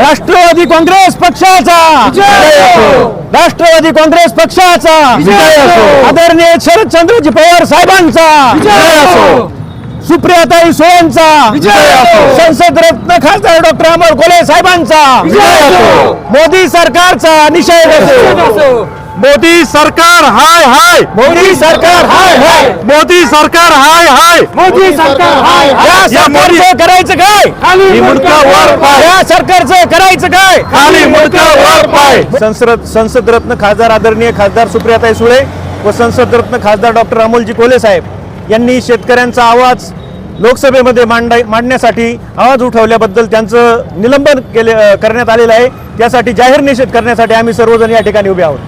राष्ट्रवादी काँग्रेस पक्षाचा! राष्ट्रवादी काँग्रेस पक्षाचा! आदरणीय शरदचंद्रजी पवार साहेबांचा! सुप्रियाताई सोळांचा! संसद रत्न खासदार डॉक्टर अमर कोले साहेबांचा! मोदी सरकारचा निषेध असो! मोदी सरकार हाय हाय. मोदी सरकार हाय हाय. मोदी सरकार हाय हाय. मोदी सरकार हाय या सरकारचं करायचं काय? खाली मुंडका वर पाय. या सरकारचं करायचं काय? खाली मुंडका वर पाय. संसद संसद रत्न खासदार आदरणीय खासदार सुप्रियाताई सुळे व संसद रत्न खासदार डॉक्टर अमोलजी कोले साहेब यांनी शेतकऱ्यांचा आवाज लोकसभेमध्ये मांडाय मांडण्यासाठी आवाज उठवल्याबद्दल त्यांचं निलंबन केले करण्यात आलेलं आहे. त्यासाठी जाहीर निषेध करण्यासाठी आम्ही सर्वजण या ठिकाणी उभे आहोत.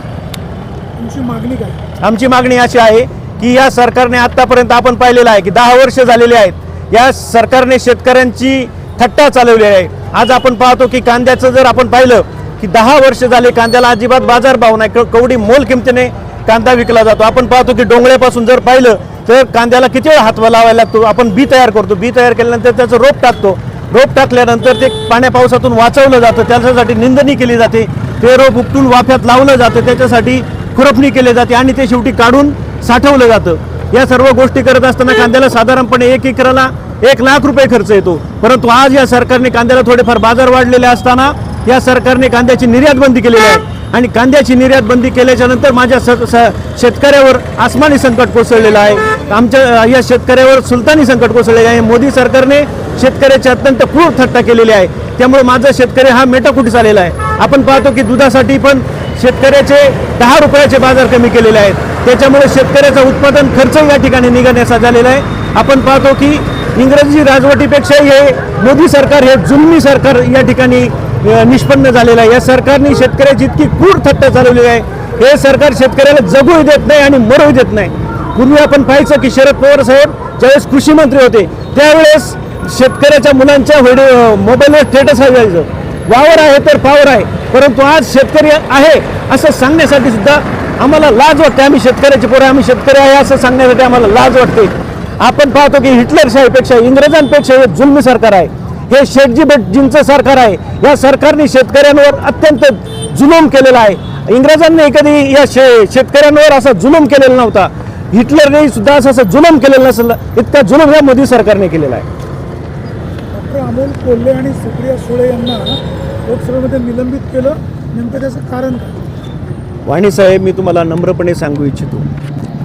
तुमची मागणी काय? आमची मागणी अशी आहे की या सरकारने आतापर्यंत आपण पाहिलेलं आहे की दहा वर्ष झालेली आहेत. या सरकारने शेतकऱ्यांची थट्टा चालवली आहे. आज आपण पाहतो की कांद्याचं जर आपण पाहिलं की दहा वर्ष झाले कांद्याला अजिबात बाजारभाव नाही. क- कवडी मोल किमतीने कांदा विकला जातो. आपण पाहतो की डोंगळ्यापासून जर पाहिलं तर कांद्याला किती वेळ हातवा लावायला लागतो? आपण बी तयार करतो. बी तयार केल्यानंतर त्याचं रोप टाकतो. रोप टाकल्यानंतर ते पाण्या पावसातून वाचवलं जातं. त्याच्यासाठी निंदणी केली जाते. ते रोप उपटून वाफ्यात लावलं जातं. त्याच्यासाठी खुरपणी केली जाते आणि ते शेवटी काढून साठवलं जातं. या सर्व गोष्टी करत असताना कांद्याला साधारणपणे एक एकराला एक लाख रुपये खर्च येतो. परंतु आज या सरकारने कांद्याला थोडेफार बाजार वाढलेले असताना या सरकारने कांद्याची निर्यात बंदी केलेली आहे. आणि कांद्याची निर्यात बंदी केल्याच्यानंतर माझ्या स स- शेतकऱ्यावर आसमानी संकट कोसळलेलं आहे. आमच्या या शेतकऱ्यावर सुलतानी संकट कोसळलेलं आहे. मोदी सरकारने शेतकऱ्याची अत्यंत क्रूर थट्टा केलेली आहे. त्यामुळे माझा शेतकरी हा मेटाकुटीस आलेला आहे. आपण पाहतो की दुधासाठी पण शेतकऱ्याचे दहा रुपयाचे बाजार कमी केलेले आहेत. त्याच्यामुळे शेतकऱ्याचं उत्पादन खर्च या ठिकाणी निघण्याचा झालेला आहे. आपण पाहतो की इंग्रजी राजवटीपेक्षा हे मोदी सरकार हे जुलमी सरकार या ठिकाणी निष्पन्न झालेला आहे. या सरकारने शेतकऱ्याची इतकी क्रूर थट्टा चालवली आहे. हे सरकार शेतकऱ्याला जगूही देत नाही आणि मरूही देत नाही. पूर्वी आपण पाहायचं की शरद पवार साहेब ज्यावेळेस कृषी मंत्री होते त्यावेळेस शेतकऱ्याच्या मुलांच्या व्हिडिओ मोबाईलवर स्टेटस यायचं वावर आहे तर पावर आहे परंतु आज शेतकरी आहे असं सांगण्यासाठी सुद्धा आम्हाला लाज वाटते. आम्ही शेतकऱ्याचे पोरं आम्ही शेतकरी आहे असं सांगण्यासाठी आम्हाला लाज वाटते. आपण पाहतो की हिटलरशाहीपेक्षा इंग्रजांपेक्षा हे जुलमी सरकार आहे. हे शेठजी भटजींचं सरकार आहे. या सरकारने शेतकऱ्यांवर अत्यंत जुलूम केलेला आहे. इंग्रजांनी कधी या शे शेतकऱ्यांवर असा जुलूम केलेला नव्हता. हिटलरने सुद्धा असं असं जुलूम केलेलं नसेल इतका जुलूम या मोदी सरकारने केलेला आहे. डॉक्टर अमोल कोल्हे आणि सुप्रिया सुळे यांना लोकसभेमध्ये निलंबित केलं. नेमकं त्याचं कारण वाणी साहेब मी तुम्हाला नम्रपणे सांगू इच्छितो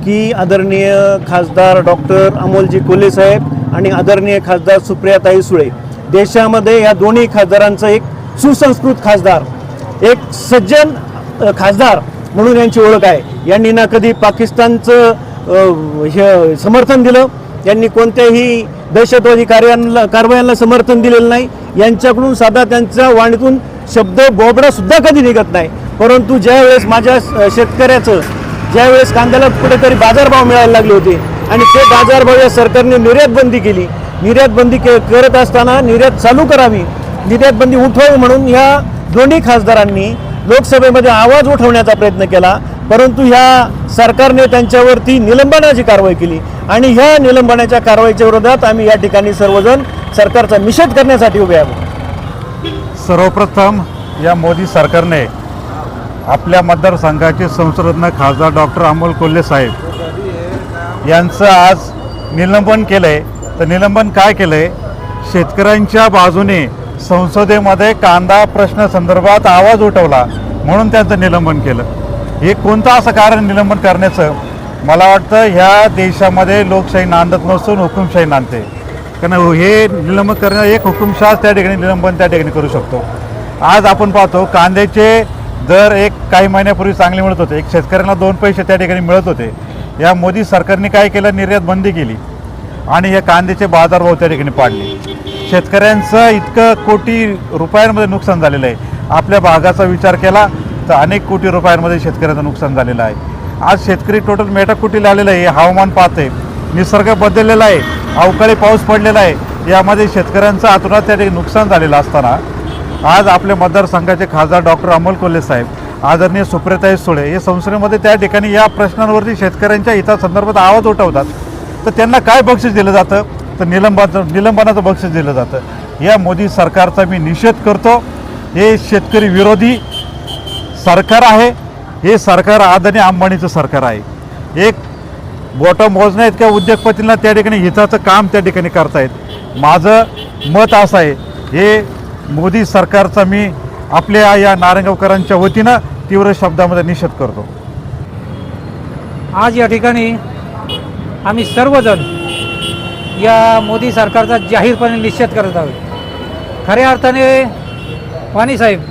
की आदरणीय खासदार डॉक्टर अमोलजी कोल्हे साहेब आणि आदरणीय खासदार सुप्रियाताई सुळे देशामध्ये या दोन्ही खासदारांचं एक सुसंस्कृत खासदार एक सज्जन खासदार म्हणून यांची ओळख आहे. यांनी ना कधी पाकिस्तानचं हे समर्थन दिलं यांनी कोणत्याही दहशतवादी कार्यांना कारवायांना समर्थन दिलेलं नाही. यांच्याकडून साधा त्यांच्या वाणीतून शब्द बोबडासुद्धा कधी निघत नाही. परंतु ज्यावेळेस माझ्या शेतकऱ्याचं ज्यावेळेस कांद्याला कुठेतरी बाजारभाव मिळायला लागले होते आणि ते बाजारभाव या सरकारने निर्यात बंदी केली निर्यात बंदी के करत असताना निर्यात चालू करावी. निर्यात बंदी उठवावी म्हणून ह्या दोन्ही खासदारांनी लोकसभेमध्ये आवाज उठवण्याचा प्रयत्न केला. परंतु ह्या सरकारने त्यांच्यावरती निलंबनाची कारवाई केली. आणि ह्या निलंबनाच्या कारवाईच्या विरोधात आम्ही या ठिकाणी सर्वजण सरकारचा निषेध करण्यासाठी उभे आहोत. सर्वप्रथम या मोदी सरकारने आपल्या मतदारसंघाचे संसदरत्न खासदार डॉक्टर अमोल कोल्हे साहेब यांचं आज निलंबन केलं आहे तर निलंबन काय केलं आहे शेतकऱ्यांच्या बाजूने संसदेमध्ये कांदा प्रश्न संदर्भात आवाज उठवला म्हणून त्यांचं निलंबन केलं. हे कोणतं असं कारण निलंबन करण्याचं? मला वाटतं ह्या देशामध्ये लोकशाही नांदत नसून हुकुमशाही नांदते. कारण हे निलंबन करणं एक हुकुमशाह त्या ठिकाणी निलंबन त्या ठिकाणी करू शकतो. आज आपण पाहतो कांद्याचे दर एक काही महिन्यापूर्वी चांगले मिळत होते. एक शेतकऱ्यांना दोन पैसे त्या ठिकाणी मिळत होते. या मोदी सरकारने काय केलं? निर्यात बंदी केली. आणि हे कांद्याचे बाजारभाव त्या ठिकाणी पाडले. शेतकऱ्यांचं इतकं कोटी रुपयांमध्ये नुकसान झालेलं आहे. आपल्या भागाचा विचार केला तर अनेक कोटी रुपयांमध्ये शेतकऱ्यांचं नुकसान झालेलं आहे. आज शेतकरी टोटल मेटाकुटीला आलेलं आहे हे हवामान पाहते निसर्ग बदललेला आहे अवकाळी पाऊस पडलेला आहे. यामध्ये शेतकऱ्यांचं आतुरात त्या ठिकाणी नुकसान झालेलं असताना आज आपल्या मतदारसंघाचे खासदार डॉक्टर अमोल कोल्हे साहेब आदरणीय सुप्रियाताई सुळे हे संसदेमध्ये त्या ठिकाणी या प्रश्नांवरती शेतकऱ्यांच्या हितासंदर्भात आवाज उठवतात. तर त्यांना काय बक्षीस दिलं जातं? तर निलंबाचं निलंबनाचं बक्षीस दिलं जातं. या मोदी सरकारचा मी निषेध करतो. हे शेतकरी विरोधी सरकार आहे. हे सरकार आदरणीय अंबानीचं सरकार आहे. एक बोटं मोजण्या इतक्या उद्योगपतींना त्या ठिकाणी हिताचं काम त्या ठिकाणी करतायत. माझं मत असं आहे हे मोदी सरकारचा मी आपल्या या नारंगावकरांच्या वतीनं तीव्र शब्दामध्ये निषेध करतो. आज या ठिकाणी आम्ही सर्वजण या मोदी सरकारचा जाहीरपणे निषेध करत आहोत. खऱ्या अर्थाने वाणीसाहेब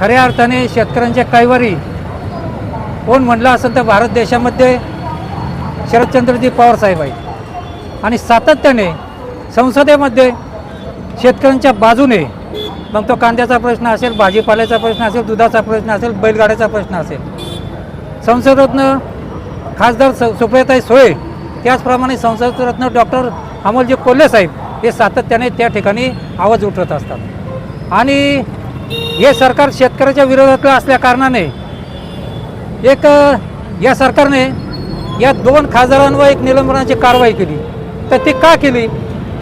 खऱ्या अर्थाने शेतकऱ्यांच्या कैवारी कोण म्हणलं असेल तर भारत देशामध्ये शरदचंद्रजी पवार साहेब आहेत. आणि सातत्याने संसदेमध्ये शेतकऱ्यांच्या बाजूने मग तो कांद्याचा प्रश्न असेल भाजीपाल्याचा प्रश्न असेल दुधाचा प्रश्न असेल बैलगाड्याचा प्रश्न असेल. संसदेतनं खासदार सु- सुप्रियाताई सुळे त्याचप्रमाणे संसदरत्न डॉक्टर अमोलजी कोल्हे साहेब हे सातत्याने त्या ठिकाणी आवाज उठवत असतात. आणि हे सरकार शेतकऱ्याच्या विरोधातलं असल्याकारणाने एक या सरकारने या दोन खासदारांवर एक निलंबनाची कारवाई केली. तर ती का केली?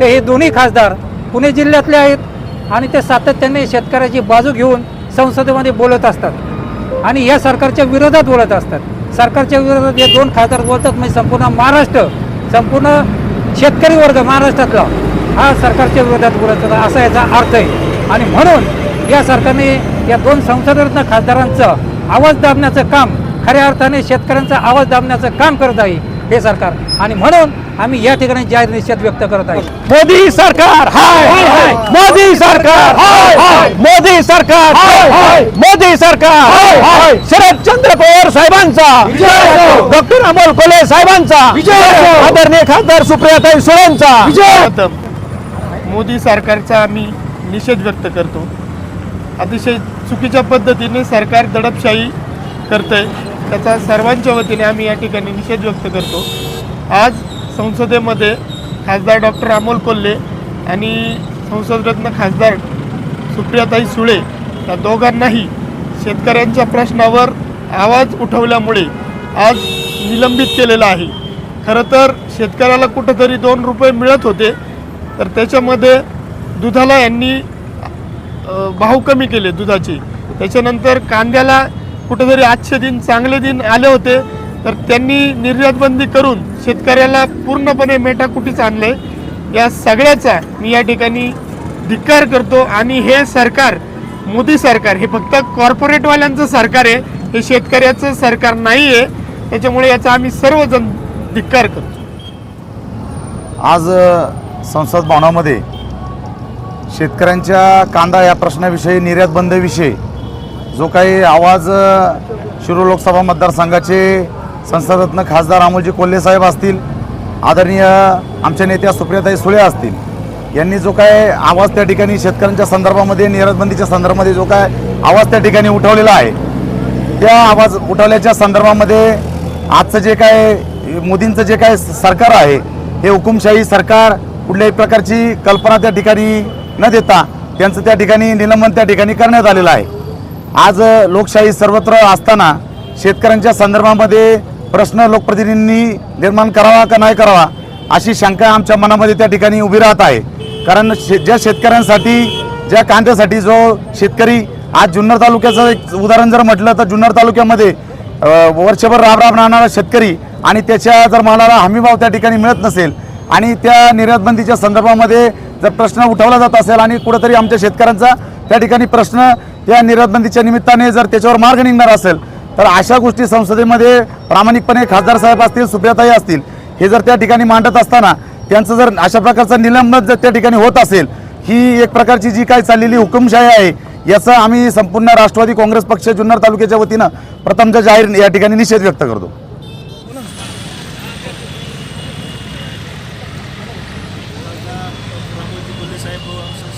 तर हे दोन्ही खासदार पुणे जिल्ह्यातले आहेत आणि ते सातत्याने शेतकऱ्याची बाजू घेऊन संसदेमध्ये बोलत असतात आणि या सरकारच्या विरोधात बोलत असतात. सरकारच्या विरोधात हे दोन खासदार बोलतात म्हणजे संपूर्ण महाराष्ट्र संपूर्ण शेतकरी वर्ग महाराष्ट्रातला हा सरकारच्या विरोधात बोलत होता असा याचा अर्थ आहे. आणि म्हणून या सरकारने या दोन संसदरत्न खासदारांचं आवाज दाबण्याचं काम खऱ्या अर्थाने शेतकऱ्यांचा आवाज दाबण्याचं काम करत आहे हे सरकार. आणि म्हणून आम्ही या ठिकाणी जाहीर निषेध व्यक्त करत आहे. मोदी सरकार हाय मोदी सरकार हाय मोदी सरकार हाय मोदी सरकार हाय शरदचंद्र पवार साहेबांचा डॉक्टर अमोल कोल्हे साहेबांचा आदरणीय खासदार सुप्रियाताई सुळेंचा. मोदी सरकारचा आम्ही निषेध व्यक्त करतो. अतिशय चुकीच्या पद्धतीने सरकार दडपशाही करतंय. त्याचा सर्वांच्या वतीने आम्ही या ठिकाणी निषेध व्यक्त करतो. आज संसदेमध्ये खासदार डॉक्टर अमोल कोल्हे आणि संसदरत्न खासदार सुप्रियाताई सुळे या दोघांनाही शेतकऱ्यांच्या प्रश्नावर आवाज उठवल्यामुळे आज निलंबित केलेला आहे. खरं तर शेतकऱ्याला कुठंतरी दोन रुपये मिळत होते तर त्याच्यामध्ये दुधाला यांनी भाव कमी केले दुधाचे. त्याच्यानंतर कांद्याला कुठंतरी आजचे दिन चांगले दिन आले होते तर त्यांनी निर्यातबंदी करून शेतकऱ्याला पूर्णपणे मेटाकुटीच आणले. या सगळ्याचा मी या ठिकाणी धिक्कार करतो आणि हे सरकार मोदी सरकार हे फक्त कॉर्पोरेटवाल्यांचं सरकार आहे हे शेतकऱ्याचं सरकार नाही आहे त्याच्यामुळे याचा आम्ही सर्वजण धिक्कार करतो. आज संसद भवनामध्ये शेतकऱ्यांच्या कांदा या प्रश्नाविषयी निर्यातबंदीविषयी जो काही आवाज शिरो लोकसभा मतदारसंघाचे संसदरत्न खासदार अमोलजी कोल्हे साहेब असतील आदरणीय आमच्या नेत्या सुप्रियाताई सुळे असतील यांनी जो काय आवाज त्या ठिकाणी शेतकऱ्यांच्या संदर्भामध्ये निर्यातबंदीच्या संदर्भामध्ये जो काय आवाज त्या ठिकाणी उठवलेला आहे त्या आवाज उठवल्याच्या संदर्भामध्ये आजचं जे काय मोदींचं जे काय सरकार आहे हे हुकुमशाही सरकार कुठल्याही प्रकारची कल्पना त्या ठिकाणी न देता त्यांचं त्या ठिकाणी निलंबन त्या ठिकाणी करण्यात आलेलं आहे. आज लोकशाही सर्वत्र असताना शेतकऱ्यांच्या संदर्भामध्ये प्रश्न लोकप्रतिनिधींनी निर्माण करावा का नाही करावा अशी शंका आमच्या मनामध्ये त्या ठिकाणी उभी राहत आहे. कारण शे ज्या शेतकऱ्यांसाठी ज्या कांद्यासाठी जो शेतकरी आज जुन्नर तालुक्याचं एक उदाहरण जर म्हटलं तर जुन्नर तालुक्यामध्ये वर्षभर राब राब राहणारा शेतकरी आणि त्याच्या जर मालाला हमीभाव त्या ठिकाणी मिळत नसेल आणि त्या निर्यातबंदीच्या संदर्भामध्ये जर प्रश्न उठवला जात असेल आणि कुठंतरी आमच्या शेतकऱ्यांचा त्या ठिकाणी प्रश्न त्या निर्यातबंदीच्या निमित्ताने जर त्याच्यावर मार्ग निघणार असेल तर अशा गोष्टी संसदेमध्ये प्रामाणिकपणे खासदार साहेब असतील सुप्रियाताई असतील हे जर त्या ठिकाणी मांडत असताना त्यांचं जर अशा प्रकारचं निलंबन जर त्या ठिकाणी होत असेल ही एक प्रकारची जी काय चाललेली हुकुमशाही आहे याचा आम्ही संपूर्ण राष्ट्रवादी काँग्रेस पक्ष जुन्नर तालुक्याच्या वतीनं प्रथमच्या जाहीर या ठिकाणी निषेध व्यक्त करतो. साहेब